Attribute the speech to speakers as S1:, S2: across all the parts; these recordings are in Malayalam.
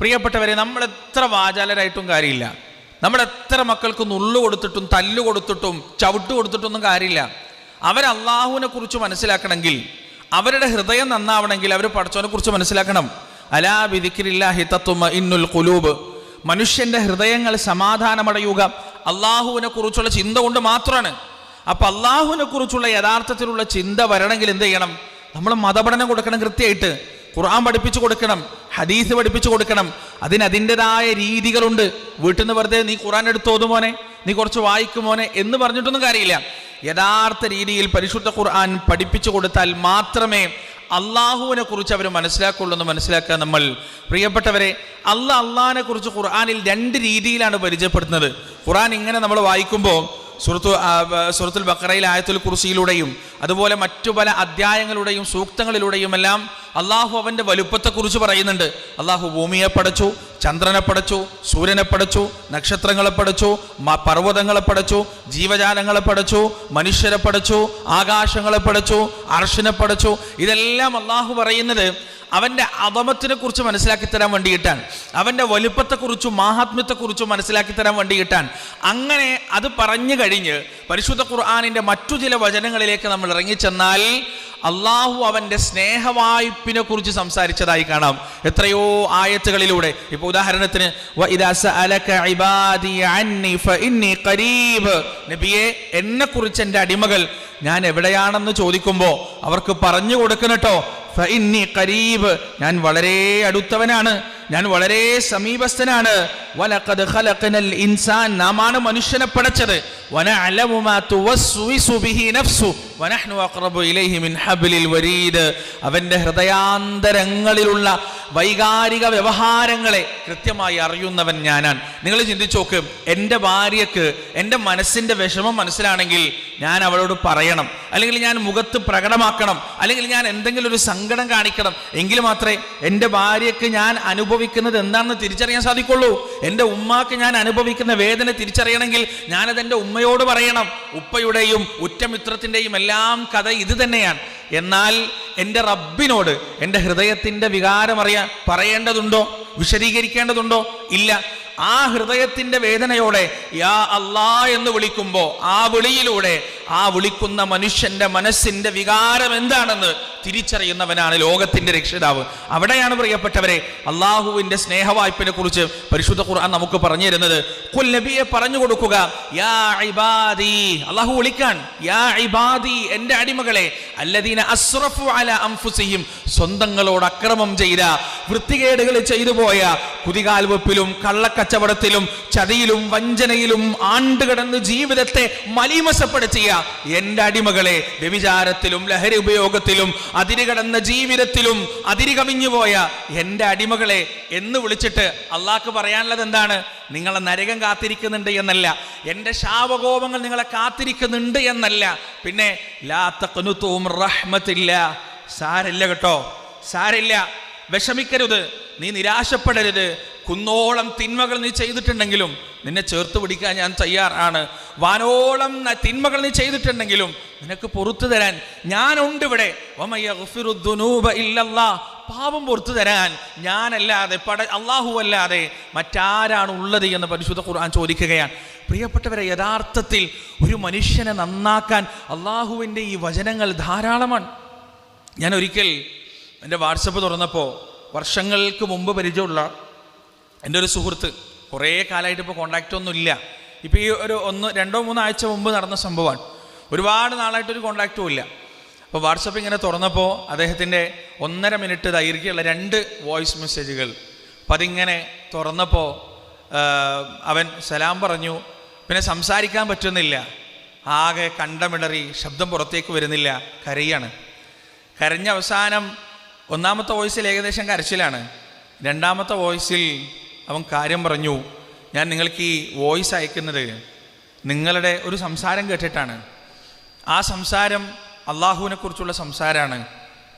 S1: പ്രിയപ്പെട്ടവരെ നമ്മൾ എത്ര വാചാലരായിട്ടും കാര്യമില്ല. നമ്മൾ എത്ര മക്കൾക്ക് നുള്ളു കൊടുത്തിട്ടും തല്ലു കൊടുത്തിട്ടും ചവിട്ട് കൊടുത്തിട്ടൊന്നും കാര്യമില്ല. അവർ അള്ളാഹുവിനെ കുറിച്ച് മനസ്സിലാക്കണമെങ്കിൽ അവരുടെ ഹൃദയം നന്നാവണമെങ്കിൽ അവർ പഠിച്ചവനെ കുറിച്ച് മനസ്സിലാക്കണം. അലാ വിധിക്കില്ലാഹി തത്വമ ഇന്നുൽ കുലൂബ് മനുഷ്യന്റെ ഹൃദയങ്ങൾ സമാധാനമടയുക അള്ളാഹുവിനെ കുറിച്ചുള്ള ചിന്ത കൊണ്ട് മാത്രമാണ്. അപ്പൊ അള്ളാഹുവിനെ കുറിച്ചുള്ള യഥാർത്ഥത്തിലുള്ള ചിന്ത വരണമെങ്കിൽ എന്ത് ചെയ്യണം? നമ്മൾ മതപഠനം കൊടുക്കണം കൃത്യമായിട്ട്. ഖുർആൻ പഠിപ്പിച്ചു കൊടുക്കണം. ഹദീസ് പഠിപ്പിച്ചു കൊടുക്കണം. അതിന് അതിന്റെതായ രീതികളുണ്ട്. വീട്ടിൽ നിന്ന് വെറുതെ നീ ഖുറാൻ എടുത്ത് ഓതുമോനെ നീ കുറച്ച് വായിക്കുമോനെ എന്ന് പറഞ്ഞിട്ടൊന്നും കാര്യമില്ല. യഥാർത്ഥ രീതിയിൽ പരിശുദ്ധ ഖുർആൻ പഠിപ്പിച്ചു കൊടുത്താൽ മാത്രമേ അള്ളാഹുവിനെ കുറിച്ച് അവർ മനസ്സിലാക്കുള്ളൂ എന്ന് മനസ്സിലാക്കുക നമ്മൾ. പ്രിയപ്പെട്ടവരെ അല്ല അള്ളാഹിനെ കുറിച്ച് ഖുർആാനിൽ രണ്ട് രീതിയിലാണ് പരിചയപ്പെടുത്തുന്നത്. ഖുർആൻ ഇങ്ങനെ നമ്മൾ വായിക്കുമ്പോൾ സുഹൃത്തു സുഹൃത്തുൽ ബക്കറയിൽ ആയത്തുൽ കുർസിയിലൂടെയും അതുപോലെ മറ്റു പല അധ്യായങ്ങളുടെയും സൂക്തങ്ങളിലൂടെയും എല്ലാം അള്ളാഹു അവന്റെ വലുപ്പത്തെക്കുറിച്ച് പറയുന്നുണ്ട്. അള്ളാഹു ഭൂമിയെ പടച്ചു ചന്ദ്രനെ പടച്ചു സൂര്യനെ പടച്ചു നക്ഷത്രങ്ങളെ പടച്ചു പർവതങ്ങളെ പടച്ചു ജീവജാലങ്ങളെ പടച്ചു മനുഷ്യരെ പടച്ചു ആകാശങ്ങളെ പടച്ചു അർഷിനെ പടച്ചു. ഇതെല്ലാം അള്ളാഹു പറയുന്നത് അവന്റെ അധമത്തിനെ കുറിച്ച് മനസ്സിലാക്കി തരാൻ വേണ്ടിയിട്ടാണ്. അവന്റെ വലുപ്പത്തെക്കുറിച്ചും മാഹാത്മ്യത്തെക്കുറിച്ചും മനസ്സിലാക്കി തരാൻ വേണ്ടിയിട്ടാണ്. അങ്ങനെ അത് പറഞ്ഞു കഴിഞ്ഞ് പരിശുദ്ധ ഖുർആാനിന്റെ മറ്റു ചില വചനങ്ങളിലേക്ക് നമ്മൾ ഇറങ്ങിച്ചെന്നാൽ അള്ളാഹു അവന്റെ സ്നേഹവായ്പിനെ കുറിച്ച് സംസാരിച്ചതായി കാണാം. എത്രയോ ആയത്തുകളിലൂടെ. ഇപ്പൊ ഉദാഹരണത്തിന്. നബിയെ എന്നെ കുറിച്ച് എന്റെ അടിമകൾ ഞാൻ എവിടെയാണെന്ന് ചോദിക്കുമ്പോൾ അവർക്ക് പറഞ്ഞു കൊടുക്കണട്ടോ ഫഇന്നി കരീബ് ഞാൻ വളരെ അടുത്തവനാണ്. ഞാൻ വളരെ സമീപസ്ഥനാണ്. ഇൻസാൻ നാമാണ് മനുഷ്യനെ പടച്ചത്. അവന്റെ ഹൃദയാന്തരങ്ങളിലുള്ള വൈകാരിക വ്യവഹാരങ്ങളെ കൃത്യമായി അറിയുന്നവൻ ഞാനാണ്. നിങ്ങൾ ചിന്തിച്ചു നോക്ക് എന്റെ ഭാര്യക്ക് എന്റെ മനസ്സിന്റെ വിഷമം മനസ്സിലാണെങ്കിൽ ഞാൻ അവളോട് പറയണം. അല്ലെങ്കിൽ ഞാൻ മുഖത്ത് പ്രകടമാക്കണം. അല്ലെങ്കിൽ ഞാൻ എന്തെങ്കിലും ഒരു സങ്കടം കാണിക്കണം. എങ്കിൽ മാത്രമേ എന്റെ ഭാര്യക്ക് ഞാൻ അനുഭവിക്കുന്നത് എന്താണെന്ന് തിരിച്ചറിയാൻ സാധിക്കുള്ളൂ. എന്റെ ഉമ്മാക്ക് ഞാൻ അനുഭവിക്കുന്ന വേദന തിരിച്ചറിയണമെങ്കിൽ ഞാനത് എന്റെ ഉമ്മയോട് പറയണം. ഉപ്പയുടെയും ഉറ്റമിത്രത്തിന്റെയും എല്ലാം കഥ ഇത് തന്നെയാണ്. എന്നാൽ എന്റെ റബ്ബിനോട് എന്റെ ഹൃദയത്തിന്റെ വികാരം അറിയാൻ പറയേണ്ടതുണ്ടോ? വിശദീകരിക്കേണ്ടതുണ്ടോ? ഇല്ല. ആ ഹൃദയത്തിന്റെ വേദനയോടെ യാ അല്ലാ എന്ന് വിളിക്കുമ്പോൾ ആ വിളിയിലൂടെ ആ വിളിക്കുന്ന മനുഷ്യന്റെ മനസ്സിന്റെ വികാരം എന്താണെന്ന് തിരിച്ചറിയുന്നവനാണ് ലോകത്തിന്റെ രക്ഷിതാവ്. അവിടെയാണ് പ്രിയപ്പെട്ടവരെ അള്ളാഹുവിന്റെ സ്നേഹവായ്പിനെ കുറിച്ച് പരിശുദ്ധ ഖുർആൻ നമുക്ക് പറഞ്ഞു തരുന്നത്. കുൽ പറഞ്ഞു കൊടുക്കുക യാ ഇബാദി അള്ളാഹു വിളിക്കാൻ യാ ഇബാദി എന്റെ അടിമകളെ അല്ലദീന അസ്റഫു അല അംഫുസിയും സ്വന്തങ്ങളോട് അക്രമം ചെയ്ത വൃത്തികേടുകൾ ചെയ്തു പോയ കുതികാൽ വെപ്പിലും കള്ളക്കച്ചവടത്തിലും ചതിയിലും വഞ്ചനയിലും ആണ്ടുകിടന്ന് ജീവിതത്തെ മലീമസപ്പെടുത്തിയ എന്റെ അടിമകളെ വ്യഭിചാരത്തിലും ലഹരി ഉപയോഗത്തിലും അതിരുകടന്ന ജീവിതത്തിലും അതിരുകവിഞ്ഞുപോയ എന്റെ അടിമകളെ എന്ന് വിളിച്ചിട്ട് അള്ളാഹ്ക്ക് പറയാനുള്ളത് എന്താണ്? നിങ്ങളെ നരകം കാത്തിരിക്കുന്നുണ്ട് എന്നല്ല. എന്റെ ശാപകോപങ്ങൾ നിങ്ങളെ കാത്തിരിക്കുന്നുണ്ട് എന്നല്ല. പിന്നെ റഹ്മത്തില്ല. സാരില്ല കേട്ടോ. സാരില്ല. വിഷമിക്കരുത്. നീ നിരാശപ്പെടരുത്. കുന്നോളം തിന്മകൾ നീ ചെയ്തിട്ടുണ്ടെങ്കിലും നിന്നെ ചേർത്ത് പിടിക്കാൻ ഞാൻ തയ്യാറാണ്. വാനോളം തിന്മകൾ നീ ചെയ്തിട്ടുണ്ടെങ്കിലും നിനക്ക് പുറത്തു തരാൻ ഞാനുണ്ട് ഇവിടെ. പാപം പുറത്തു തരാൻ ഞാനല്ലാതെ പട അള്ളാഹു അല്ലാതെ മറ്റാരാണ് ഉള്ളത് എന്ന് പരിശുദ്ധ ഖുർആൻ ചോദിക്കുകയാണ്. പ്രിയപ്പെട്ടവരെ യഥാർത്ഥത്തിൽ ഒരു മനുഷ്യനെ നന്നാക്കാൻ അള്ളാഹുവിന്റെ ഈ വചനങ്ങൾ ധാരാളമാണ്. ഞാൻ ഒരിക്കൽ എന്റെ വാട്സപ്പ് തുറന്നപ്പോൾ വർഷങ്ങൾക്ക് മുമ്പ് പരിചയമുള്ള എന്റെ ഒരു സുഹൃത്ത് കുറേ കാലമായിട്ട് ഇപ്പോൾ കോണ്ടാക്റ്റ് ഒന്നും ഇല്ല. ഇപ്പോൾ ഈ ഒരു ഒന്ന് രണ്ടോ മൂന്നോ ആഴ്ച മുമ്പ് നടന്ന സംഭവമാണ്. ഒരുപാട് നാളായിട്ടൊരു കോണ്ടാക്റ്റും ഇല്ല. അപ്പോൾ വാട്സപ്പ് ഇങ്ങനെ തുറന്നപ്പോൾ അദ്ദേഹത്തിന്റെ ഒന്നര മിനിറ്റ് ദൈർഘ്യമുള്ള രണ്ട് വോയിസ് മെസ്സേജുകൾ അപ്പം അതിങ്ങനെ തുറന്നപ്പോൾ അവൻ സലാം പറഞ്ഞു പിന്നെ സംസാരിക്കാൻ പറ്റുന്നില്ല. ആകെ കണ്ടമിളറി ശബ്ദം പുറത്തേക്ക് വരുന്നില്ല കരയാണ്. കരഞ്ഞ അവസാനം ഒന്നാമത്തെ വോയിസിൽ ഏകദേശം കരച്ചിലാണ്. രണ്ടാമത്തെ വോയിസിൽ അവൻ കാര്യം പറഞ്ഞു ഞാൻ നിങ്ങൾക്ക് ഈ വോയിസ് അയക്കുന്നത് നിങ്ങളുടെ ഒരു സംസാരം കേട്ടിട്ടാണ്. ആ സംസാരം അള്ളാഹുവിനെ കുറിച്ചുള്ള സംസാരമാണ്.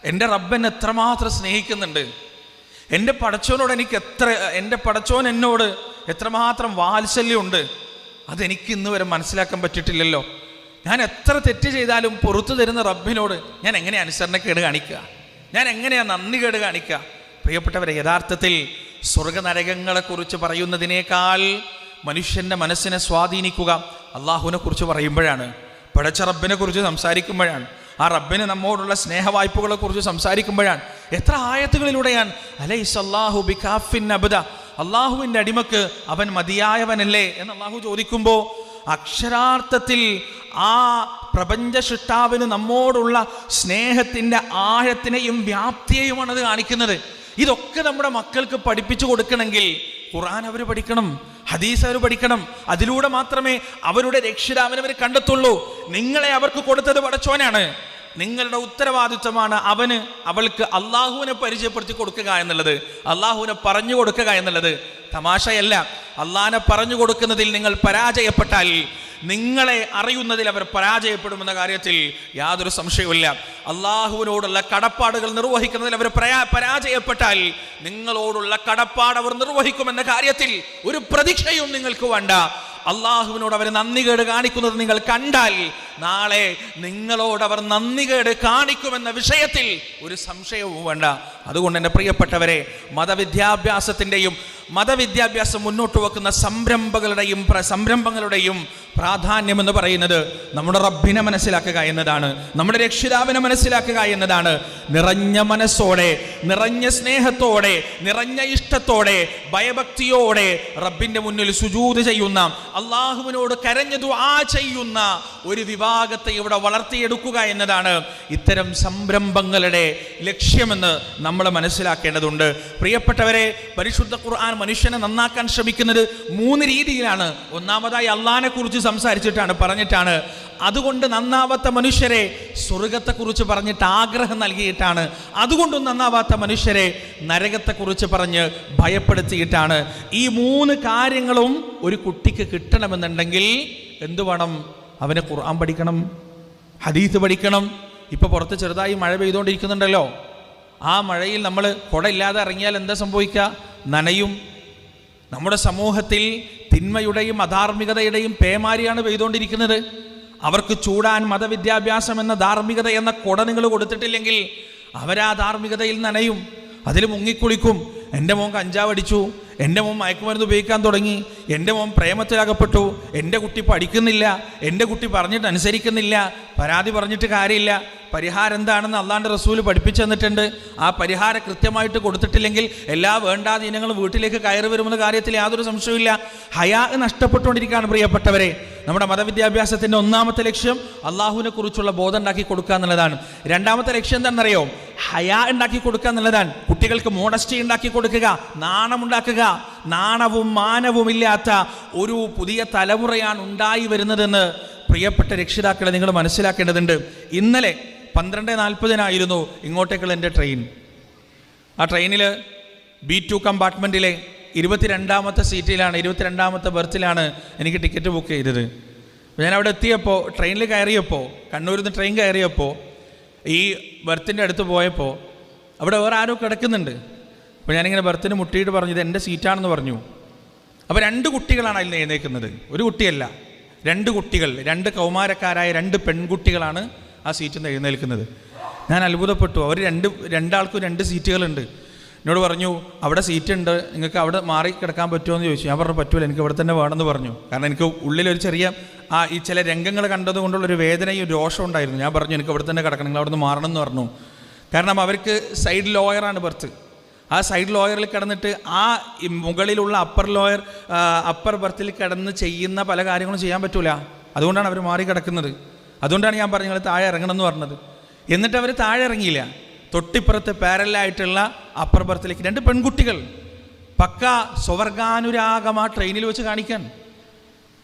S1: എന്റെ റബ്ബൻ എത്രമാത്രം സ്നേഹിക്കുന്നുണ്ട്. എന്റെ പടച്ചോനോട് എനിക്ക് എത്ര എന്റെ പടച്ചോൻ എന്നോട് എത്രമാത്രം വാത്സല്യമുണ്ട്. അതെനിക്ക് ഇന്ന് വരെ മനസ്സിലാക്കാൻ പറ്റിയിട്ടില്ലല്ലോ. ഞാൻ എത്ര തെറ്റ് ചെയ്താലും പുറത്തു തരുന്ന റബ്ബിനോട് ഞാൻ എങ്ങനെ അനുസരണക്കേട് കാണിക്കുക? ഞാൻ എങ്ങനെയാണ് നന്ദി കേട് കാണിക്കുക? പ്രിയപ്പെട്ടവരെ യഥാർത്ഥത്തിൽ സ്വർഗനരകങ്ങളെക്കുറിച്ച് പറയുന്നതിനേക്കാൾ മനുഷ്യന്റെ മനസ്സിനെ സ്വാധീനിക്കുക അള്ളാഹുവിനെ കുറിച്ച് പറയുമ്പോഴാണ്. പടച്ച റബ്ബിനെ കുറിച്ച് സംസാരിക്കുമ്പോഴാണ്. ആ റബ്ബിന് നമ്മോടുള്ള സ്നേഹവായ്പകളെ കുറിച്ച് സംസാരിക്കുമ്പോഴാണ്. എത്ര ആയത്തുകളിലൂടെയാണ് അലൈസല്ലാഹു ബിഖാഫിൻ അബുദ അള്ളാഹുവിന്റെ അടിമക്ക് അവൻ മതിയായവനല്ലേ എന്ന് അള്ളാഹു ചോദിക്കുമ്പോൾ അക്ഷരാർത്ഥത്തിൽ ആ പ്രപഞ്ച സൃഷ്ടാവിന് നമ്മോടുള്ള സ്നേഹത്തിന്റെ ആഴത്തിനെയും വ്യാപ്തിയെയുമാണ് അത് കാണിക്കുന്നത്. ഇതൊക്കെ നമ്മുടെ മക്കൾക്ക് പഠിപ്പിച്ചു കൊടുക്കണമെങ്കിൽ ഖുറാൻ അവർ പഠിക്കണം ഹദീസ് അവർ പഠിക്കണം. അതിലൂടെ മാത്രമേ അവരുടെ രക്ഷിതാവിനെ അവർ കണ്ടെത്തുള്ളൂ. നിങ്ങളെ അവർക്ക് കൊടുത്തത് പടച്ചോനാണ്. നിങ്ങളുടെ ഉത്തരവാദിത്വമാണ് അവന് അവൾക്ക് അള്ളാഹുവിനെ പരിചയപ്പെടുത്തി കൊടുക്കുക എന്നുള്ളത്. അള്ളാഹുവിനെ പറഞ്ഞു കൊടുക്കുക എന്നുള്ളത് തമാശയല്ല. അള്ളാഹിനെ പറഞ്ഞു കൊടുക്കുന്നതിൽ നിങ്ങൾ പരാജയപ്പെട്ടാൽ നിങ്ങളെ അറിയുന്നതിൽ അവർ പരാജയപ്പെടുമെന്ന കാര്യത്തിൽ യാതൊരു സംശയവുമില്ല. അള്ളാഹുവിനോടുള്ള കടപ്പാടുകൾ നിർവഹിക്കുന്നതിൽ അവർ പരാജയപ്പെട്ടാൽ നിങ്ങളോടുള്ള കടപ്പാട് അവർ നിർവഹിക്കുമെന്ന കാര്യത്തിൽ ഒരു പ്രതീക്ഷയും നിങ്ങൾക്ക് വേണ്ട. അള്ളാഹുവിനോട് അവർ നന്ദികേട് കാണിക്കുന്നത് നിങ്ങൾ കണ്ടാൽ നാളെ നിങ്ങളോട് അവർ നന്ദികേട് കാണിക്കുമെന്ന വിഷയത്തിൽ ഒരു സംശയവും വേണ്ട. അതുകൊണ്ട് എന്റെ പ്രിയപ്പെട്ടവരെ മതവിദ്യാഭ്യാസത്തിന്റെയും മതവിദ്യാഭ്യാസം മുന്നോട്ട് വെക്കുന്ന സംരംഭകളുടെയും സംരംഭങ്ങളുടെയും പ്രാധാന്യം എന്ന് പറയുന്നത് നമ്മുടെ റബ്ബിനെ മനസ്സിലാക്കുക എന്നതാണ്. നമ്മുടെ രക്ഷിതാവിനെ മനസ്സിലാക്കുക എന്നതാണ്. നിറഞ്ഞ മനസ്സോടെ നിറഞ്ഞ സ്നേഹത്തോടെ നിറഞ്ഞ ഇഷ്ടത്തോടെ ഭയഭക്തിയോടെ റബ്ബിന്റെ മുന്നിൽ സുജൂത് ചെയ്യുന്ന അള്ളാഹുവിനോട് കരഞ്ഞു ദുആ ചെയ്യുന്ന ഒരു വിഭാഗത്തെ ഇവിടെ വളർത്തിയെടുക്കുക എന്നതാണ് ഇത്തരം സംരംഭങ്ങളുടെ ലക്ഷ്യമെന്ന് നമ്മൾ മനസ്സിലാക്കേണ്ടതുണ്ട്. പ്രിയപ്പെട്ടവരെ പരിശുദ്ധ ഖുർആൻ മനുഷ്യനെ നന്നാക്കാൻ ശ്രമിക്കുന്നത് മൂന്ന് രീതിയിലാണ്. ഒന്നാമതായി അള്ളാനെ കുറിച്ച് സംസാരിച്ചിട്ടാണ് പറഞ്ഞിട്ടാണ്. അതുകൊണ്ട് നന്നാവാത്ത മനുഷ്യരെ സ്വർഗത്തെക്കുറിച്ച് പറഞ്ഞിട്ട് ആഗ്രഹം നൽകിയിട്ടാണ്. അതുകൊണ്ടും നന്നാവാത്ത മനുഷ്യരെ നരകത്തെക്കുറിച്ച് പറഞ്ഞ് ഭയപ്പെടുത്തിയിട്ടാണ്. ഈ മൂന്ന് കാര്യങ്ങളും ഒരു കുട്ടിക്ക് കിട്ടണമെന്നുണ്ടെങ്കിൽ എന്തു വേണം? അവനെ ഖുർആൻ പഠിക്കണം ഹദീസ് പഠിക്കണം. ഇപ്പൊ പുറത്ത് ചെറുതായി മഴ പെയ്തുകൊണ്ടിരിക്കുന്നുണ്ടല്ലോ. ആ മഴയിൽ നമ്മൾ കുടയില്ലാതെ ഇറങ്ങിയാൽ എന്താ സംഭവിക്കുക? നനയും. നമ്മുടെ സമൂഹത്തിൽ തിന്മയുടെയും അധാർമികതയുടെയും പേമാരിയാണ് പെയ്തുകൊണ്ടിരിക്കുന്നത്. അവർക്ക് ചൂടാൻ മതവിദ്യാഭ്യാസം എന്ന ധാർമ്മികത എന്ന കൊട നിങ്ങൾ കൊടുത്തിട്ടില്ലെങ്കിൽ അവരാ ധാർമ്മികതയിൽ നനയും. അതിൽ മുങ്ങിക്കുളിക്കും. എന്റെ മോൻ കഞ്ചാവ് അടിച്ചു. എന്റെ മോൻ മയക്കുമരുന്ന് ഉപയോഗിക്കാൻ തുടങ്ങി. എന്റെ മോൻ പ്രേമത്തിലകപ്പെട്ടു. എന്റെ കുട്ടി പഠിക്കുന്നില്ല. എന്റെ കുട്ടി പറഞ്ഞിട്ട് അനുസരിക്കുന്നില്ല പരാതി പറഞ്ഞിട്ട് കാര്യമില്ല. പരിഹാരം എന്താണെന്ന് അള്ളാണ്ട് റസൂൽ പഠിപ്പിച്ചു തന്നിട്ടുണ്ട്. ആ പരിഹാരം കൃത്യമായിട്ട് കൊടുത്തിട്ടില്ലെങ്കിൽ എല്ലാ വേണ്ടാധീനങ്ങളും വീട്ടിലേക്ക് കയറി വരുമെന്ന കാര്യത്തിൽ യാതൊരു സംശയവുമില്ല. ഹയാ നഷ്ടപ്പെട്ടുകൊണ്ടിരിക്കുകയാണ് പ്രിയപ്പെട്ടവരെ. നമ്മുടെ മതവിദ്യാഭ്യാസത്തിന്റെ ഒന്നാമത്തെ ലക്ഷ്യം അള്ളാഹുവിനെ കുറിച്ചുള്ള ബോധം ഉണ്ടാക്കി കൊടുക്കുക എന്നുള്ളതാണ്. രണ്ടാമത്തെ ലക്ഷ്യം എന്താണെന്നറിയോ? ഹയാ ഉണ്ടാക്കി കൊടുക്കുക എന്നുള്ളതാണ്. കുട്ടികൾക്ക് മോഡസ്റ്റി ഉണ്ടാക്കി കൊടുക്കുക നാണമുണ്ടാക്കുക. നാണവും മാനവും ഇല്ലാത്ത ഒരു പുതിയ തലമുറയാണ് ഉണ്ടായി വരുന്നതെന്ന് പ്രിയപ്പെട്ട രക്ഷിതാക്കളെ നിങ്ങൾ മനസ്സിലാക്കേണ്ടതുണ്ട്. ഇന്നലെ പന്ത്രണ്ട് നാൽപ്പതിനായിരുന്നു ഇങ്ങോട്ടേക്കുള്ള എന്റെ ട്രെയിൻ. ആ ട്രെയിനിൽ ബി ടു കമ്പാർട്ട്മെന്റിലെ ഇരുപത്തിരണ്ടാമത്തെ സീറ്റിലാണ് ഇരുപത്തിരണ്ടാമത്തെ ബർത്തിലാണ് എനിക്ക് ടിക്കറ്റ് ബുക്ക് ചെയ്തത്. ഞാൻ അവിടെ എത്തിയപ്പോൾ ട്രെയിനിൽ കയറിയപ്പോൾ കണ്ണൂരിൽ നിന്ന് ട്രെയിൻ കയറിയപ്പോൾ ഈ ബർത്തിന്റെ അടുത്ത് പോയപ്പോൾ അവിടെ വേറെ ആരോ കിടക്കുന്നുണ്ട്. അപ്പോൾ ഞാനിങ്ങനെ ബർത്തിന് മുട്ടിയിട്ട് പറഞ്ഞു ഇത് എന്റെ സീറ്റാണെന്ന് പറഞ്ഞു. അപ്പോൾ രണ്ട് കുട്ടികളാണ് അതിൽ എഴുന്നേക്കുന്നത് ഒരു കുട്ടിയല്ല രണ്ട് കുട്ടികൾ രണ്ട് കൗമാരക്കാരായ രണ്ട് പെൺകുട്ടികളാണ് ആ സീറ്റിൽ നിന്ന് എഴുന്നേൽക്കുന്നത്. ഞാൻ അത്ഭുതപ്പെട്ടു. അവർ രണ്ട് രണ്ടാൾക്കും രണ്ട് സീറ്റുകളുണ്ട്. എന്നോട് പറഞ്ഞു അവിടെ സീറ്റ് ഉണ്ട് നിങ്ങൾക്ക് അവിടെ മാറി കിടക്കാൻ പറ്റുമോ? എന്ന് ചോദിച്ചു. ഞാൻ പറഞ്ഞു പറ്റൂല എനിക്ക് ഇവിടെ തന്നെ വേണമെന്ന് പറഞ്ഞു. കാരണം എനിക്ക് ഉള്ളിലൊരു ചെറിയ ആ ഈ ചില രംഗങ്ങൾ കണ്ടതുകൊണ്ടുള്ള ഒരു വേദനയും രോഷം ഉണ്ടായിരുന്നു. ഞാൻ പറഞ്ഞു എനിക്ക് ഇവിടെ തന്നെ കിടക്കണം നിങ്ങൾ അവിടെ നിന്ന് മാറണം എന്ന് പറഞ്ഞു. കാരണം അവർക്ക് സൈഡ് ലോയറാണ് ബർത്ത്. ആ സൈഡ് ലോയറിൽ കിടന്നിട്ട് ആ മുകളിലുള്ള അപ്പർ ലോയർ അപ്പർ ബർത്തിൽ കിടന്ന് ചെയ്യുന്ന പല കാര്യങ്ങളും ചെയ്യാൻ പറ്റൂല. അതുകൊണ്ടാണ് അവർ മാറി കിടക്കുന്നത്. അതുകൊണ്ടാണ് ഞാൻ പറഞ്ഞത് താഴെ ഇറങ്ങണം എന്ന് പറഞ്ഞത്. എന്നിട്ട് അവർ താഴെ ഇറങ്ങിയില്ല. തൊട്ടിപ്പുറത്ത് പാരലായിട്ടുള്ള അപ്പർ ബർത്തിലേക്ക് രണ്ട് പെൺകുട്ടികൾ പക്ക സ്വവർഗാനുരാഗം ആ ട്രെയിനിൽ വെച്ച് കാണിക്കാൻ.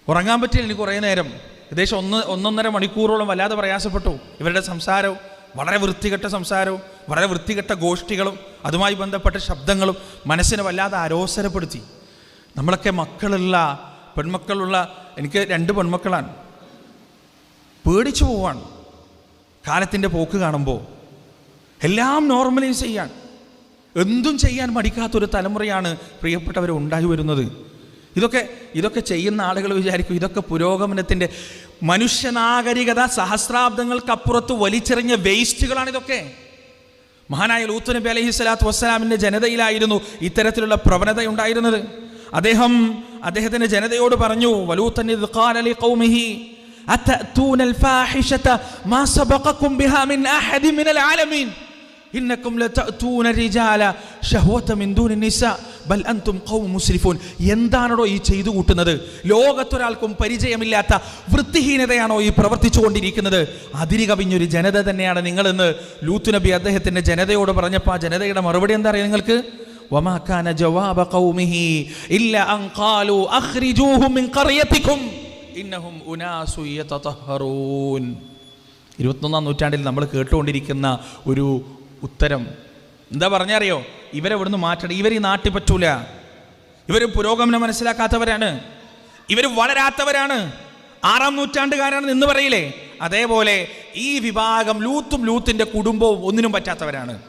S1: ഉറങ്ങാൻ പറ്റില്ല എനിക്ക് കുറേ നേരം. ഏകദേശം ഒന്ന് ഒന്നൊന്നര മണിക്കൂറോളം വല്ലാതെ പ്രയാസപ്പെട്ടു. ഇവരുടെ സംസാരവും വളരെ വൃത്തികെട്ട സംസാരവും വളരെ വൃത്തികെട്ട ഗോഷ്ഠികളും അതുമായി ബന്ധപ്പെട്ട ശബ്ദങ്ങളും മനസ്സിനെ വല്ലാതെ അരോസരപ്പെടുത്തി. നമ്മളൊക്കെ മക്കളുള്ള പെൺമക്കളുള്ള എനിക്ക് രണ്ട് പെൺമക്കളാണ്. പേടിച്ചു പോവാണ്. കാലത്തിന്റെ പോക്ക് കാണുമ്പോൾ എല്ലാം നോർമലൈസ് ചെയ്യാൻ. എന്തും ചെയ്യാൻ മടിക്കാത്തൊരു തലമുറയാണ് പ്രിയപ്പെട്ടവർ ഉണ്ടായി വരുന്നത്. ഇതൊക്കെ ഇതൊക്കെ ചെയ്യുന്ന ആളുകൾ വിചാരിക്കും ഇതൊക്കെ പുരോഗമനത്തിന്റെ മനുഷ്യനാഗരികത സഹസ്രാബ്ദങ്ങൾക്കപ്പുറത്ത് വലിച്ചെറിഞ്ഞ വേസ്റ്റുകളാണ് ഇതൊക്കെ. മഹാനായ ലൂത്ത് നബി അലഹി സ്വലാത്തു വസ്സലാമിന്റെ ജനതയിലായിരുന്നു ഇത്തരത്തിലുള്ള പ്രവണത ഉണ്ടായിരുന്നത്. അദ്ദേഹം അദ്ദേഹത്തിന്റെ ജനതയോട് പറഞ്ഞു വലൂത്തൻ ഇദ് ഖാല ലിഖൗമിഹി അതഅതൂന الفاحشة ما سبقكم بها من أحد من العالمين إنكم لتأتون الرجال شهوة من دون النساء ബൽ അൻതും ഖൗം മുസ്ലിഫൂൻ എന്താണോ ഈ ചെയ്തു കൂട്ടുന്നത് ലോകത്തൊരാൾക്കും പരിചയമില്ലാത്ത വൃത്തിഹീനതയാണോ ഈ പ്രവർത്തിച്ചു കൊണ്ടിരിക്കുന്നത് അതിരി കവിഞ്ഞൊരു ജനത തന്നെയാണ് നിങ്ങളെന്ന് ലൂത്ത് നബി അദ്ദേഹത്തിന്റെ ജനതയോട് പറഞ്ഞപ്പോൾ ആ ജനതയുടെ മറുപടി എന്താ അറിയാം നിങ്ങൾക്ക് وما كان جواب قومه إلا أن قالوا أخرجوهم من قريتكم إنهم أناس يتطهرون ഇരുപത്തൊന്നാം നൂറ്റാണ്ടിൽ നമ്മൾ കേട്ടുകൊണ്ടിരിക്കുന്ന ഒരു ഉത്തരം. എന്താ പറഞ്ഞറിയോ? ഇവരെ ഇവിടുന്ന് മാറ്റണം. ഇവർ ഈ നാട്ടിൽ പറ്റൂല. ഇവർ പുരോഗമനം മനസ്സിലാക്കാത്തവരാണ്. ഇവർ വളരാത്തവരാണ്. ആറാം നൂറ്റാണ്ടുകാരാണ് എന്ന് പറയില്ലേ? അതേപോലെ ഈ വിഭാഗം ലൂത്തും ലൂത്തിന്റെ കുടുംബവും ഒന്നിനും പറ്റാത്തവരാണ്.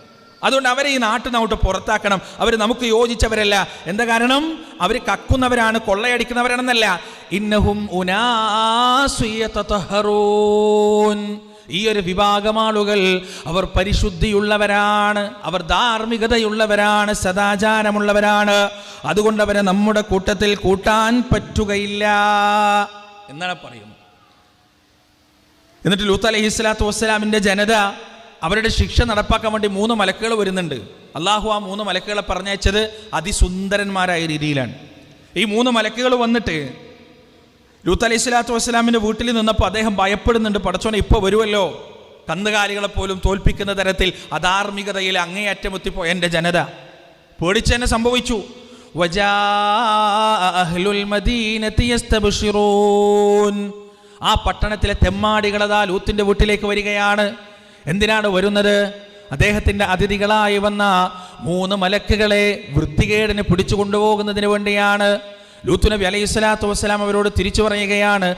S1: അതുകൊണ്ട് അവരെ ഈ നാട്ടിൽ നിന്ന് പുറത്താക്കണം. അവർ നമുക്ക് യോജിച്ചവരല്ല. എന്താ കാരണം? അവർ കക്കുന്നവരാണ് കൊള്ളയടിക്കുന്നവരാണെന്നല്ല. ഇന്നഹും ഉനാസുയതഹറൂൻ ഈ ഒരു വിഭാഗം ആളുകൾ അവർ പരിശുദ്ധിയുള്ളവരാണ് അവർ ധാർമ്മികതയുള്ളവരാണ് സദാചാരമുള്ളവരാണ്. അതുകൊണ്ട് അവരെ നമ്മുടെ കൂട്ടത്തിൽ കൂട്ടാൻ പറ്റുകയില്ല എന്നാണ് പറയുന്നത്. എന്നിട്ട് ലൂത്ത് അലഹി സ്വലാത്തു വസ്സലാമിന്റെ ജനത അവരുടെ ശിക്ഷ നടപ്പാക്കാൻ വേണ്ടി മൂന്ന് മലക്കുകൾ വരുന്നുണ്ട്. അള്ളാഹു ആ മൂന്ന് മലക്കുകളെ പറഞ്ഞയച്ചത് അതിസുന്ദരന്മാരായ രീതിയിലാണ്. ഈ മൂന്ന് മലക്കുകൾ വന്നിട്ട് ലൂത്ത് അലൈഹി സ്വലാത്തു വസ്സലാമിന്റെ വീട്ടിൽ നിന്നപ്പോൾ അദ്ദേഹം ഭയപ്പെടുന്നുണ്ട്. പടച്ചോനെ ഇപ്പോൾ വരുമല്ലോ കന്നുകാലികളെ പോലും തോൽപ്പിക്കുന്ന തരത്തിൽ അധാർമികതയിൽ അങ്ങേയറ്റമെത്തിപ്പോയ എന്റെ ജനത. പേടിച്ചെന്നെ സംഭവിച്ചു. ആ പട്ടണത്തിലെ തെമ്മാടികളതാ ലൂത്തിന്റെ വീട്ടിലേക്ക് വരികയാണ്. എന്തിനാണ് വരുന്നത്? അദ്ദേഹത്തിന്റെ അതിഥികളായി വന്ന മൂന്ന് മലക്കുകളെ വൃത്തികേടിന് പിടിച്ചു കൊണ്ടുപോകുന്നതിന് വേണ്ടിയാണ് ലൂത്തു നബി അലൈഹി സ്വലാത്തു വസ്സലാം അവരോട് തിരിച്ചു പറയുകയാണ്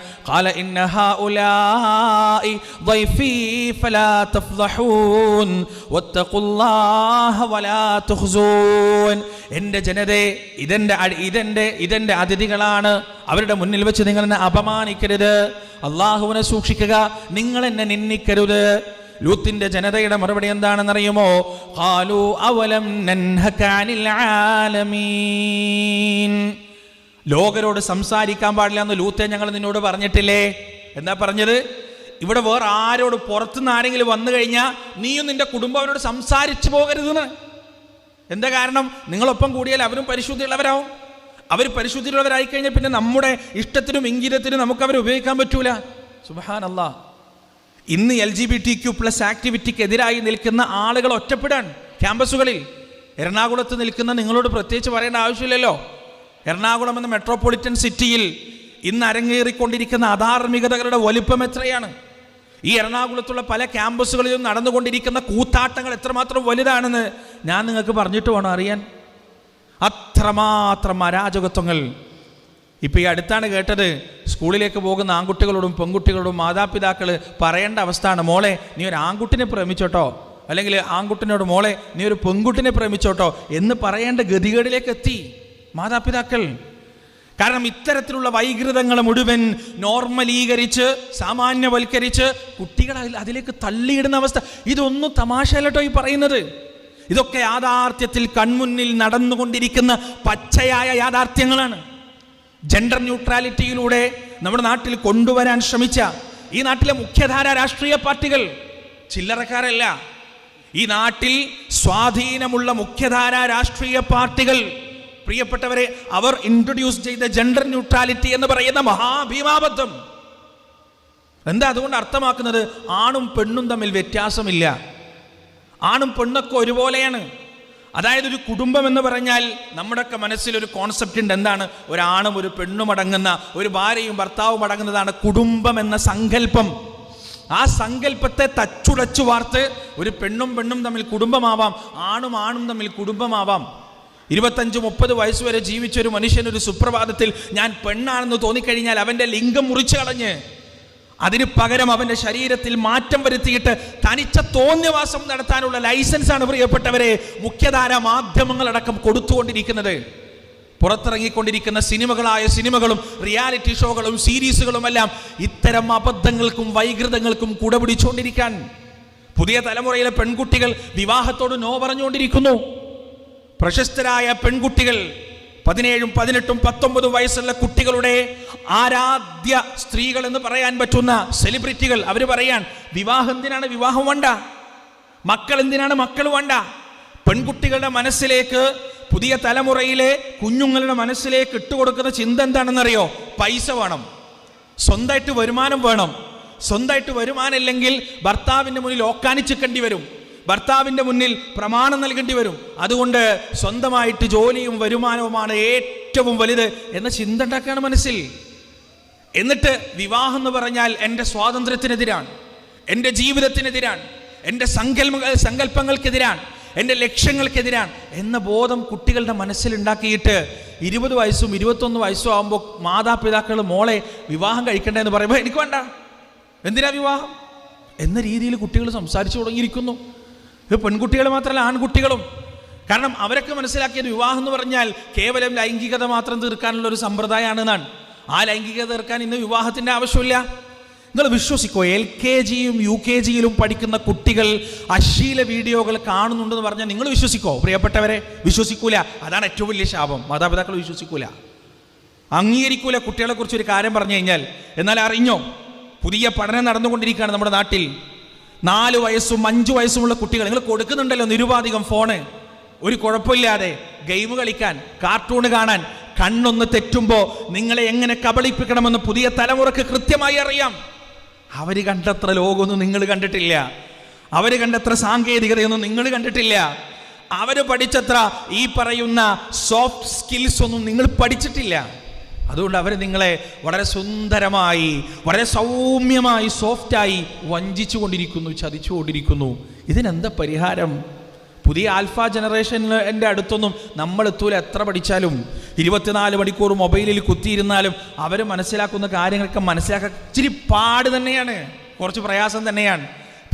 S1: എന്റെ എന്റെ ഇതെന്റെ ഇതെന്റെ ഇതെന്റെ അതിഥികളാണ്. അവരുടെ മുന്നിൽ വെച്ച് നിങ്ങൾ എന്നെ അപമാനിക്കരുത്. അള്ളാഹുവിനെ സൂക്ഷിക്കുക നിങ്ങൾ എന്നെ നിന്ദിക്കരുത്. ലൂത്തിന്റെ ജനതയുടെ മറുപടി എന്താണെന്നറിയുമോ? കാലു അവലം നൻഹ ആലമീൻ. ലോകരോട് സംസാരിക്കാൻ പാടില്ല എന്ന് ലൂത്തെ ഞങ്ങൾ നിന്നോട് പറഞ്ഞിട്ടില്ലേ? എന്താ പറഞ്ഞത്? ഇവിടെ വേറെ ആരോട് പുറത്തുനിന്ന് ആരെങ്കിലും വന്നു കഴിഞ്ഞാൽ നീയും നിന്റെ കുടുംബം അവരോട് സംസാരിച്ചു പോകരുതെന്ന്. എന്താ കാരണം? നിങ്ങളൊപ്പം കൂടിയാൽ അവരും പരിശുദ്ധിയുള്ളവരാവും. അവർ പരിശുദ്ധിയുള്ളവരായി കഴിഞ്ഞാൽ പിന്നെ നമ്മുടെ ഇഷ്ടത്തിനും ഇംഗിതത്തിനും നമുക്ക് അവരെ ഉപയോഗിക്കാൻ പറ്റൂല. സുബാനല്ല ഇന്ന് L G B T Q plus ആക്ടിവിറ്റിക്ക് എതിരായി നിൽക്കുന്ന ആളുകൾ ഒറ്റപ്പെടാൻ ക്യാമ്പസുകളിൽ. എറണാകുളത്ത് നിൽക്കുന്ന നിങ്ങളോട് പ്രത്യേകിച്ച് പറയേണ്ട ആവശ്യമില്ലല്ലോ. എറണാകുളം എന്ന മെട്രോപൊളിറ്റൻ സിറ്റിയിൽ ഇന്ന് അരങ്ങേറിക്കൊണ്ടിരിക്കുന്ന അധാർമികതകളുടെ വലിപ്പം എത്രയാണ്? ഈ എറണാകുളത്തുള്ള പല ക്യാമ്പസുകളിലും നടന്നുകൊണ്ടിരിക്കുന്ന കൂത്താട്ടങ്ങൾ എത്രമാത്രം വലുതാണെന്ന് ഞാൻ നിങ്ങൾക്ക് പറഞ്ഞിട്ട് വേണം അറിയാൻ. അത്രമാത്രം അരാജകത്വങ്ങൾ. ഇപ്പം ഈ അടുത്താണ് കേട്ടത് സ്കൂളിലേക്ക് പോകുന്ന ആൺകുട്ടികളോടും പെൺകുട്ടികളോടും മാതാപിതാക്കൾ പറയേണ്ട അവസ്ഥയാണ് മോളെ നീ ഒരു ആൺകുട്ടിനെ പ്രേമിച്ചോട്ടോ? അല്ലെങ്കിൽ ആൺകുട്ടിനോട് മോളെ നീ ഒരു പെൺകുട്ടിനെ പ്രേമിച്ചോട്ടോ എന്ന് പറയേണ്ട ഗതികേടിലേക്ക് എത്തി മാതാപിതാക്കൾ. കാരണം ഇത്തരത്തിലുള്ള വൈകൃതങ്ങൾ മുഴുവൻ നോർമലീകരിച്ച് സാമാന്യവൽക്കരിച്ച് കുട്ടികൾ അതിലേക്ക് തള്ളിയിടുന്ന അവസ്ഥ. ഇതൊന്നും തമാശയല്ലോ ഈ പറയുന്നത്. ഇതൊക്കെ യാഥാർത്ഥ്യത്തിൽ കൺമുന്നിൽ നടന്നുകൊണ്ടിരിക്കുന്ന പച്ചയായ യാഥാർത്ഥ്യങ്ങളാണ്. ജെൻഡർ ന്യൂട്രാലിറ്റിയിലൂടെ നമ്മുടെ നാട്ടിൽ കൊണ്ടുവരാൻ ശ്രമിച്ച ഈ നാട്ടിലെ മുഖ്യധാര രാഷ്ട്രീയ പാർട്ടികൾ ചില്ലറക്കാരല്ല. ഈ നാട്ടിൽ സ്വാധീനമുള്ള മുഖ്യധാര രാഷ്ട്രീയ പാർട്ടികൾ പ്രിയപ്പെട്ടവരെ അവർ ഇൻട്രൊഡ്യൂസ് ചെയ്ത ജെൻഡർ ന്യൂട്രാലിറ്റി എന്ന് പറയുന്ന മഹാഭീമാബദ്ധം. എന്താ അതുകൊണ്ട് അർത്ഥമാക്കുന്നത്? ആണും പെണ്ണും തമ്മിൽ വ്യത്യാസമില്ല. ആണും പെണ്ണൊക്കെ ഒരുപോലെയാണ്. അതായത് ഒരു കുടുംബം എന്ന് പറഞ്ഞാൽ നമ്മുടെയൊക്കെ മനസ്സിൽ ഒരു കോൺസെപ്റ്റ് ഉണ്ട്. എന്താണ്? ഒരാണും ഒരു പെണ്ണും അടങ്ങുന്ന ഒരു ഭാര്യയും ഭർത്താവും അടങ്ങുന്നതാണ് കുടുംബം എന്ന സങ്കല്പം. ആ സങ്കല്പത്തെ തച്ചുടച്ചു വാർത്ത് ഒരു പെണ്ണും പെണ്ണും തമ്മിൽ കുടുംബമാവാം ആണും ആണും തമ്മിൽ കുടുംബമാവാം. ഇരുപത്തഞ്ച് മുപ്പത് വയസ്സ് വരെ ജീവിച്ച ഒരു മനുഷ്യൻ ഒരു സുപ്രഭാതത്തിൽ ഞാൻ പെണ്ണാണെന്ന് തോന്നിക്കഴിഞ്ഞാൽ അവന്റെ ലിംഗം മുറിച്ചു കളഞ്ഞ് അതിന് പകരം അവന്റെ ശരീരത്തിൽ മാറ്റം വരുത്തിയിട്ട് തനിച്ച തോന്നിവാസം നടത്താനുള്ള ലൈസൻസാണ് പ്രിയപ്പെട്ടവരെ മുഖ്യധാര മാധ്യമങ്ങളടക്കം കൊടുത്തുകൊണ്ടിരിക്കുന്നത്. പുറത്തിറങ്ങിക്കൊണ്ടിരിക്കുന്ന സിനിമകളായ സിനിമകളും റിയാലിറ്റി ഷോകളും സീരീസുകളുമെല്ലാം ഇത്തരം അബദ്ധങ്ങൾക്കും വൈകൃതങ്ങൾക്കും കുടപിടിച്ചുകൊണ്ടിരിക്കാൻ പുതിയ തലമുറയിലെ പെൺകുട്ടികൾ വിവാഹത്തോട് നോ പറഞ്ഞുകൊണ്ടിരിക്കുന്നു. പ്രശസ്തരായ പെൺകുട്ടികൾ പതിനേഴും പതിനെട്ടും പത്തൊമ്പതും വയസ്സുള്ള കുട്ടികളുടെ ആരാധ്യ സ്ത്രീകൾ എന്ന് പറയാൻ പറ്റുന്ന സെലിബ്രിറ്റികൾ. അവർ പറയാൻ വിവാഹം എന്തിനാണ്? വിവാഹം വേണ്ട. മക്കൾ എന്തിനാണ്? മക്കൾ വേണ്ട. പെൺകുട്ടികളുടെ മനസ്സിലേക്ക് പുതിയ തലമുറയിലെ കുഞ്ഞുങ്ങളുടെ മനസ്സിലേക്ക് ഇട്ടുകൊടുക്കുന്ന ചിന്ത എന്താണെന്നറിയോ? പൈസ വേണം. സ്വന്തമായിട്ട് വരുമാനം വേണം. സ്വന്തമായിട്ട് വരുമാനം ഇല്ലെങ്കിൽ ഭർത്താവിന്റെ മുന്നിൽ ഓക്കാനിച്ചിക്കേണ്ടി വരും. ഭർത്താവിന്റെ മുന്നിൽ പ്രമാണം നൽകേണ്ടി വരും. അതുകൊണ്ട് സ്വന്തമായിട്ട് ജോലിയും വരുമാനവുമാണ് ഏറ്റവും വലുത് എന്ന ചിന്ത ഉണ്ടാക്കുകയാണ് മനസ്സിൽ. എന്നിട്ട് വിവാഹം എന്ന് പറഞ്ഞാൽ എന്റെ സ്വാതന്ത്ര്യത്തിനെതിരാണ് എന്റെ ജീവിതത്തിനെതിരാണ് എന്റെ സങ്കല്പ സങ്കല്പങ്ങൾക്കെതിരാണ് എന്റെ ലക്ഷ്യങ്ങൾക്കെതിരാണ് എന്ന ബോധം കുട്ടികളുടെ മനസ്സിലുണ്ടാക്കിയിട്ട് ഇരുപത് വയസ്സും ഇരുപത്തൊന്ന് വയസ്സും ആകുമ്പോൾ മാതാപിതാക്കൾ മോളെ വിവാഹം കഴിക്കണ്ട എന്ന് പറയുമ്പോൾ എനിക്ക് വേണ്ട. എന്തിനാ വിവാഹം? എന്ന രീതിയിൽ കുട്ടികൾ സംസാരിച്ചു തുടങ്ങിയിരിക്കുന്നു. ഇത് പെൺകുട്ടികൾ മാത്രമല്ല ആൺകുട്ടികളും. കാരണം അവരൊക്കെ മനസ്സിലാക്കിയത് വിവാഹം എന്ന് പറഞ്ഞാൽ കേവലം ലൈംഗികത മാത്രം തീർക്കാനുള്ള ഒരു സമ്പ്രദായമാണെന്നാണ്. ആ ലൈംഗികത തീർക്കാൻ ഇന്ന് വിവാഹത്തിന്റെ ആവശ്യമില്ല. നിങ്ങൾ വിശ്വസിക്കോ എൽ കെ ജിയും യു കെ ജിയിലും പഠിക്കുന്ന കുട്ടികൾ അശ്ലീല വീഡിയോകൾ കാണുന്നുണ്ടെന്ന് പറഞ്ഞാൽ നിങ്ങൾ വിശ്വസിക്കോ? പ്രിയപ്പെട്ടവരെ വിശ്വസിക്കൂല. അതാണ് ഏറ്റവും വലിയ ശാപം. മാതാപിതാക്കൾ വിശ്വസിക്കൂല. അംഗീകരിക്കൂല കുട്ടികളെ കുറിച്ച് ഒരു കാര്യം പറഞ്ഞു കഴിഞ്ഞാൽ. എന്നാൽ അറിഞ്ഞോ പുതിയ പഠനം നടന്നുകൊണ്ടിരിക്കുകയാണ് നമ്മുടെ നാട്ടിൽ. നാല് വയസ്സും അഞ്ചു വയസ്സുമുള്ള കുട്ടികൾ നിങ്ങൾ കൊടുക്കുന്നുണ്ടല്ലോ നിരുപാധികം ഫോണ്. ഒരു കുഴപ്പമില്ലാതെ ഗെയിം കളിക്കാൻ കാർട്ടൂൺ കാണാൻ കണ്ണൊന്ന് തെറ്റുമ്പോൾ നിങ്ങളെ എങ്ങനെ കബളിപ്പിക്കണമെന്ന് പുതിയ തലമുറയ്ക്ക് കൃത്യമായി അറിയാം. അവർ കണ്ടത്ര ലോകമൊന്നും നിങ്ങൾ കണ്ടിട്ടില്ല. അവർ കണ്ടത്ര സാങ്കേതികതയൊന്നും നിങ്ങൾ കണ്ടിട്ടില്ല. അവർ പഠിച്ചത്ര ഈ പറയുന്ന സോഫ്റ്റ് സ്കിൽസ് ഒന്നും നിങ്ങൾ പഠിച്ചിട്ടില്ല. അതുകൊണ്ട് അവർ നിങ്ങളെ വളരെ സുന്ദരമായി വളരെ സൗമ്യമായി സോഫ്റ്റായി വഞ്ചിച്ചു കൊണ്ടിരിക്കുന്നു ചതിച്ചു കൊണ്ടിരിക്കുന്നു ഇതിനെന്താ പരിഹാരം? പുതിയ ആൽഫ ജനറേഷനിന്റെ അടുത്തൊന്നും നമ്മൾ എത്തൂല എത്ര പഠിച്ചാലും ഇരുപത്തിനാല് മണിക്കൂർ മൊബൈലിൽ കുത്തിയിരുന്നാലും അവർ മനസ്സിലാക്കുന്ന കാര്യങ്ങളൊക്കെ മനസ്സിലാക്കാൻ ഇച്ചിരി പാട് തന്നെയാണ്. കുറച്ച് പ്രയാസം തന്നെയാണ്.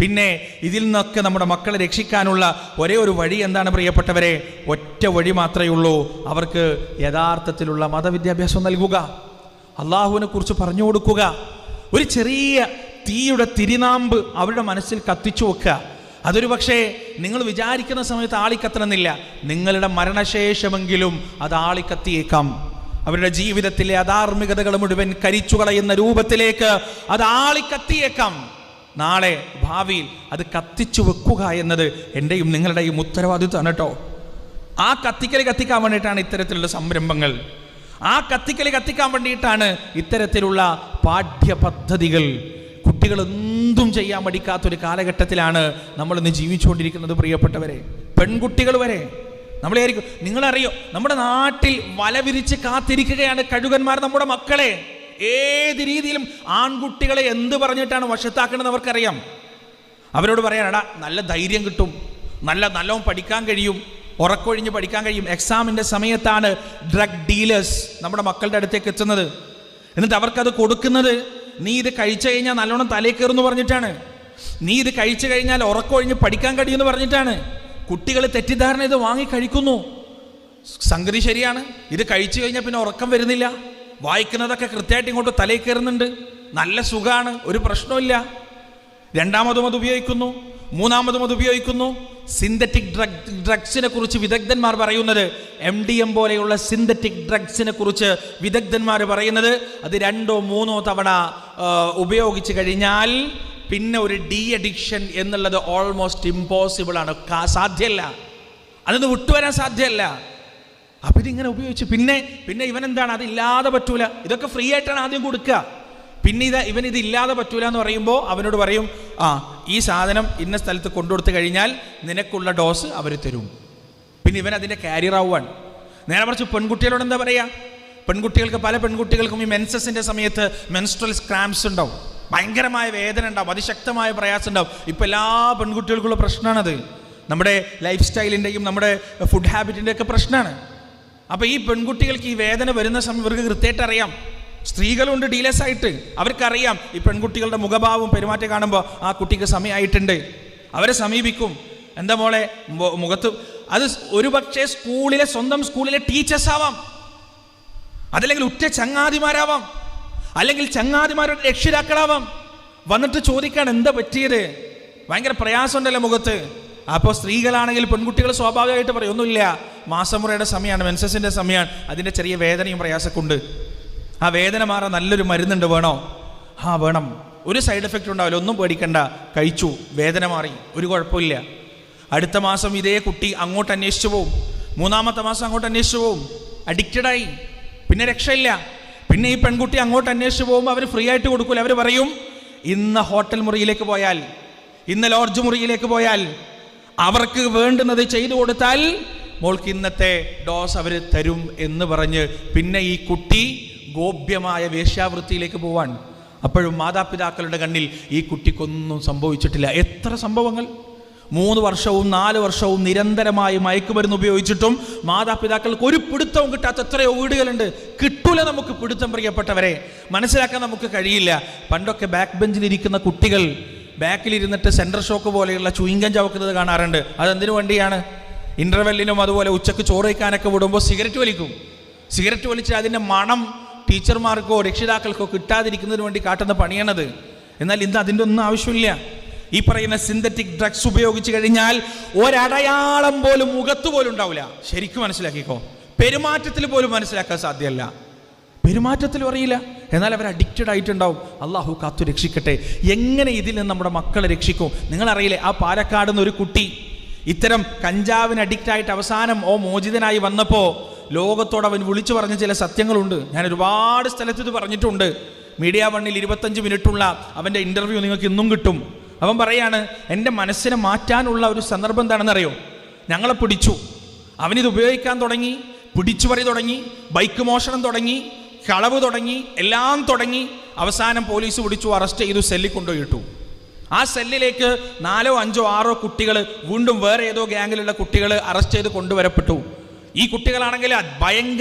S1: പിന്നെ ഇതിൽ നിന്നൊക്കെ നമ്മുടെ മക്കളെ രക്ഷിക്കാനുള്ള ഒരേ ഒരു വഴി എന്താണ് പ്രിയപ്പെട്ടവരെ? ഒറ്റ വഴി മാത്രമേ ഉള്ളൂ. അവർക്ക് യഥാർത്ഥത്തിലുള്ള മതവിദ്യാഭ്യാസം നൽകുക. അള്ളാഹുവിനെ കുറിച്ച് പറഞ്ഞു കൊടുക്കുക. ഒരു ചെറിയ തീയുടെ തിരിനാമ്പ് അവരുടെ മനസ്സിൽ കത്തിച്ചു വെക്കുക. അതൊരു പക്ഷേ നിങ്ങൾ വിചാരിക്കുന്ന സമയത്ത് ആളിക്കത്തണമെന്നില്ല. നിങ്ങളുടെ മരണശേഷമെങ്കിലും അത് ആളിക്കത്തിയേക്കാം. അവരുടെ ജീവിതത്തിലെ അധാർമികതകൾ മുഴുവൻ കരിച്ചു കളയുന്ന രൂപത്തിലേക്ക് അത് ആളിക്കത്തിയേക്കാം. നാളെ ഭാവിയിൽ അത് കത്തിച്ചു വെക്കുക എന്നത് എന്റെയും നിങ്ങളുടെയും ഉത്തരവാദിത്വമാണ് കേട്ടോ. ആ കത്തിക്കൽ കത്തിക്കാൻ വേണ്ടിയിട്ടാണ് ഇത്തരത്തിലുള്ള സംരംഭങ്ങൾ. ആ കത്തിക്കൽ കത്തിക്കാൻ വേണ്ടിയിട്ടാണ് ഇത്തരത്തിലുള്ള പാഠ്യപദ്ധതികൾ. കുട്ടികൾ എന്തും ചെയ്യാൻ പഠിക്കാത്തൊരു കാലഘട്ടത്തിലാണ് നമ്മൾ ഇന്ന് ജീവിച്ചുകൊണ്ടിരിക്കുന്നത് പ്രിയപ്പെട്ടവരെ. പെൺകുട്ടികൾ വരെ നമ്മളായിരിക്കും നിങ്ങളറിയോ നമ്മുടെ നാട്ടിൽ വല വിരിച്ച് കാത്തിരിക്കുകയാണ് കഴുകന്മാർ നമ്മുടെ മക്കളെ. ഏത് രീതിയിലും ആൺകുട്ടികളെ എന്ത് പറഞ്ഞിട്ടാണ് വശത്താക്കണമെന്ന് അവർക്കറിയാം. അവരോട് പറയാനടാ നല്ല ധൈര്യം കിട്ടും. നല്ല നല്ലോണം പഠിക്കാൻ കഴിയും. ഉറക്കൊഴിഞ്ഞ് പഠിക്കാൻ കഴിയും. എക്സാമിന്റെ സമയത്താണ് ഡ്രഗ് ഡീലേഴ്സ് നമ്മുടെ മക്കളുടെ അടുത്തേക്ക് എത്തുന്നത്. എന്നിട്ട് അവർക്കത് കൊടുക്കുന്നത് നീ ഇത് കഴിച്ചു കഴിഞ്ഞാൽ നല്ലോണം തലേ കയറുമെന്ന് പറഞ്ഞിട്ടാണ്. നീ ഇത് കഴിച്ചു കഴിഞ്ഞാൽ ഉറക്കൊഴിഞ്ഞ് പഠിക്കാൻ കഴിയുമെന്ന് പറഞ്ഞിട്ടാണ്. കുട്ടികൾ തെറ്റിദ്ധാരണ ഇത് വാങ്ങി കഴിക്കുന്നു. സംഗതി ശരിയാണ്. ഇത് കഴിച്ചു കഴിഞ്ഞാൽ പിന്നെ ഉറക്കം വരുന്നില്ല. വായിക്കുന്നതൊക്കെ കൃത്യമായിട്ട് ഇങ്ങോട്ട് തലയിൽ കയറുന്നുണ്ട്. നല്ല സുഖമാണ് ഒരു പ്രശ്നമില്ല രണ്ടാമതും അത് ഉപയോഗിക്കുന്നു മൂന്നാമതും അത് ഉപയോഗിക്കുന്നു. സിന്തറ്റിക് ഡ്രഗ് ഡ്രഗ്സിനെ കുറിച്ച് വിദഗ്ധന്മാർ പറയുന്നത് എം ഡി എം പോലെയുള്ള സിന്തറ്റിക് ഡ്രഗ്സിനെ കുറിച്ച് വിദഗ്ധന്മാർ പറയുന്നത് അത് രണ്ടോ മൂന്നോ തവണ ഉപയോഗിച്ച് കഴിഞ്ഞാൽ പിന്നെ ഒരു ഡി അഡിക്ഷൻ എന്നുള്ളത് ഓൾമോസ്റ്റ് ഇമ്പോസിബിൾ ആണ്. സാധ്യമല്ല അതൊന്ന് വിട്ടുവരാൻ സാധ്യമല്ല അപ്പൊ ഇതിങ്ങനെ ഉപയോഗിച്ച് പിന്നെ പിന്നെ ഇവൻ എന്താണ് അതില്ലാതെ പറ്റൂല. ഇതൊക്കെ ഫ്രീ ആയിട്ടാണ് ആദ്യം കൊടുക്കുക. പിന്നെ ഇത് ഇവൻ ഇത് ഇല്ലാതെ പറ്റൂല എന്ന് പറയുമ്പോൾ അവനോട് പറയും ആ ഈ സാധനം ഇന്ന സ്ഥലത്ത് കൊണ്ടുകൊടുത്തു കഴിഞ്ഞാൽ നിനക്കുള്ള ഡോസ് അവർ തരും. പിന്നെ ഇവൻ അതിന്റെ കാരിയർ ആവുകയാണ് നേരെ മറിച്ച് പെൺകുട്ടികളോട് എന്താ പറയുക പെൺകുട്ടികൾക്ക് പല പെൺകുട്ടികൾക്കും ഈ മെൻസസിന്റെ സമയത്ത് മെൻസ്ട്രൽ സ്ക്രാംസ് ഉണ്ടാവും. ഭയങ്കരമായ വേദന ഉണ്ടാവും അതിശക്തമായ പ്രയാസം ഉണ്ടാവും. ഇപ്പം എല്ലാ പെൺകുട്ടികൾക്കുള്ള പ്രശ്നമാണത്. നമ്മുടെ ലൈഫ് സ്റ്റൈലിന്റെയും നമ്മുടെ ഫുഡ് ഹാബിറ്റിന്റെയൊക്കെ പ്രശ്നമാണ്. അപ്പോൾ ഈ പെൺകുട്ടികൾക്ക് ഈ വേദന വരുന്ന സമയം ഇവർക്ക് കൃത്യമായിട്ട് അറിയാം. സ്ത്രീകളുണ്ട് ഡീലേഴ്സ് ആയിട്ട്. അവർക്കറിയാം ഈ പെൺകുട്ടികളുടെ മുഖഭാവവും പെരുമാറ്റം കാണുമ്പോൾ ആ കുട്ടിക്ക് സമയമായിട്ടുണ്ട് അവരെ സമീപിക്കും. എന്താ മോളെ? മുഖത്ത് അത് ഒരു പക്ഷേ സ്കൂളിലെ സ്വന്തം സ്കൂളിലെ ടീച്ചേഴ്സ് ആവാം. അതല്ലെങ്കിൽ ഉറ്റ ചങ്ങാതിമാരാവാം. അല്ലെങ്കിൽ ചങ്ങാതിമാരുടെ രക്ഷിതാക്കളാവാം. വന്നിട്ട് ചോദിക്കാൻ എന്താ പറ്റിയത്? ഭയങ്കര പ്രയാസമുണ്ടല്ലോ മുഖത്ത്. അപ്പോൾ സ്ത്രീകളാണെങ്കിൽ പെൺകുട്ടികൾ സ്വാഭാവികമായിട്ട് പറയും ഒന്നുമില്ല. മാസമുറയുടെ സമയമാണ് മെൻസസിന്റെ സമയമാണ്. അതിന്റെ ചെറിയ വേദനയും പ്രയാസമൊക്കെ ഉണ്ട് ആ വേദന മാറാൻ നല്ലൊരു മരുന്നുണ്ട് വേണോ? ആ വേണം. ഒരു സൈഡ് എഫക്റ്റ് ഉണ്ടാവില്ല. ഒന്നും പേടിക്കണ്ട. കഴിച്ചു. വേദന മാറി. ഒരു കുഴപ്പമില്ല. അടുത്ത മാസം ഇതേ കുട്ടി അങ്ങോട്ട് അന്വേഷിച്ചു പോവും. മൂന്നാമത്തെ മാസം അങ്ങോട്ട് അന്വേഷിച്ചു പോവും. അഡിക്റ്റഡായി പിന്നെ രക്ഷയില്ല. പിന്നെ ഈ പെൺകുട്ടി അങ്ങോട്ട് അന്വേഷിച്ചു പോകുമ്പോൾ അവർ ഫ്രീ ആയിട്ട് കൊടുക്കൂല. അവർ പറയും ഇന്ന് ഹോട്ടൽ മുറിയിലേക്ക് പോയാൽ ഇന്ന് ലോഡ്ജ് മുറിയിലേക്ക് പോയാൽ അവർക്ക് വേണ്ടുന്നത് ചെയ്തു കൊടുത്താൽ മോൾക്ക് ഇന്നത്തെ ഡോസ് അവർ തരും എന്ന് പറഞ്ഞ് പിന്നെ ഈ കുട്ടി ഗോപ്യമായ വേശ്യാവൃത്തിയിലേക്ക് പോവാൻ. അപ്പോഴും മാതാപിതാക്കളുടെ കണ്ണിൽ ഈ കുട്ടിക്കൊന്നും സംഭവിച്ചിട്ടില്ല. എത്ര സംഭവങ്ങൾ? മൂന്ന് വർഷവും നാല് വർഷവും നിരന്തരമായി മയക്കുമരുന്ന് ഉപയോഗിച്ചിട്ടും മാതാപിതാക്കൾക്ക് ഒരു പിടുത്തവും കിട്ടാത്ത എത്രയോ വീടുകളുണ്ട്. കിട്ടൂല നമുക്ക് പിടുത്തം പ്രിയപ്പെട്ടവരെ. മനസ്സിലാക്കാൻ നമുക്ക് കഴിയില്ല. പണ്ടൊക്കെ ബാക്ക് ബെഞ്ചിലിരിക്കുന്ന കുട്ടികൾ ബാക്കിലിരുന്നിട്ട് സെൻട്രൽ ഷോക്ക് പോലെയുള്ള ചുയിങ്കം ചവക്കുന്നത് കാണാറുണ്ട്. അതെന്തിനു വേണ്ടിയാണ്? ഇന്റർവെല്ലിനും അതുപോലെ ഉച്ചയ്ക്ക് ചോറ് വയ്ക്കാനൊക്കെ വിടുമ്പോൾ സിഗരറ്റ് വലിക്കും. സിഗരറ്റ് വലിച്ച് അതിന്റെ മണം ടീച്ചർമാർക്കോ രക്ഷിതാക്കൾക്കോ കിട്ടാതിരിക്കുന്നതിന് വേണ്ടി കാട്ടുന്ന പണിയാണത്. എന്നാൽ ഇന്ന് അതിന്റെ ഒന്നും ആവശ്യമില്ല. ഈ പറയുന്ന സിന്തറ്റിക് ഡ്രഗ്സ് ഉപയോഗിച്ച് കഴിഞ്ഞാൽ ഒരടയാളം പോലും മുഖത്ത് പോലും ഉണ്ടാവില്ല. ശരിക്കും മനസ്സിലാക്കിക്കോ. പെരുമാറ്റത്തിൽ പോലും മനസ്സിലാക്കാൻ സാധ്യമല്ല പെരുമാറ്റത്തിലും അറിയില്ല. എന്നാൽ അവർ അഡിക്റ്റഡ് ആയിട്ടുണ്ടാവും. അള്ളാഹു കാത്തു രക്ഷിക്കട്ടെ. എങ്ങനെ ഇതിൽ നിന്ന് നമ്മുടെ മക്കളെ രക്ഷിക്കും? നിങ്ങളറിയില്ലേ ആ പാലക്കാട് നിന്ന് ഒരു കുട്ടി ഇത്തരം കഞ്ചാവിന് അഡിക്റ്റ് ആയിട്ട് അവസാനം ഓ മോചിതനായി വന്നപ്പോൾ ലോകത്തോട് അവൻ വിളിച്ചു പറഞ്ഞ ചില സത്യങ്ങളുണ്ട്. ഞാൻ ഒരുപാട് സ്ഥലത്ത് ഇത് പറഞ്ഞിട്ടുണ്ട്. മീഡിയ വണ്ണിൽ ഇരുപത്തഞ്ച് മിനിറ്റുള്ള അവന്റെ ഇന്റർവ്യൂ നിങ്ങൾക്ക് ഇന്നും കിട്ടും. അവൻ പറയാണ് എന്റെ മനസ്സിനെ മാറ്റാനുള്ള ഒരു സന്ദർഭം എന്താണെന്നറിയോ? ഞങ്ങളെ പിടിച്ചു. അവനിത് ഉപയോഗിക്കാൻ തുടങ്ങി പിടിച്ചു പറി തുടങ്ങി ബൈക്ക് മോഷണം തുടങ്ങി കളവ് തുടങ്ങി എല്ലാം തുടങ്ങി അവസാനം പോലീസ് പിടിച്ചു അറസ്റ്റ് ചെയ്തു സെല്ലിൽ കൊണ്ടുപോയിട്ടു. ആ സെല്ലിലേക്ക് നാലോ അഞ്ചോ ആറോ കുട്ടികൾ വീണ്ടും വേറെ ഏതോ ഗ്യാങ്ങിലുള്ള കുട്ടികൾ അറസ്റ്റ് ചെയ്ത് കൊണ്ടുവരപ്പെട്ടു. ഈ കുട്ടികളാണെങ്കിൽ ഭയങ്കര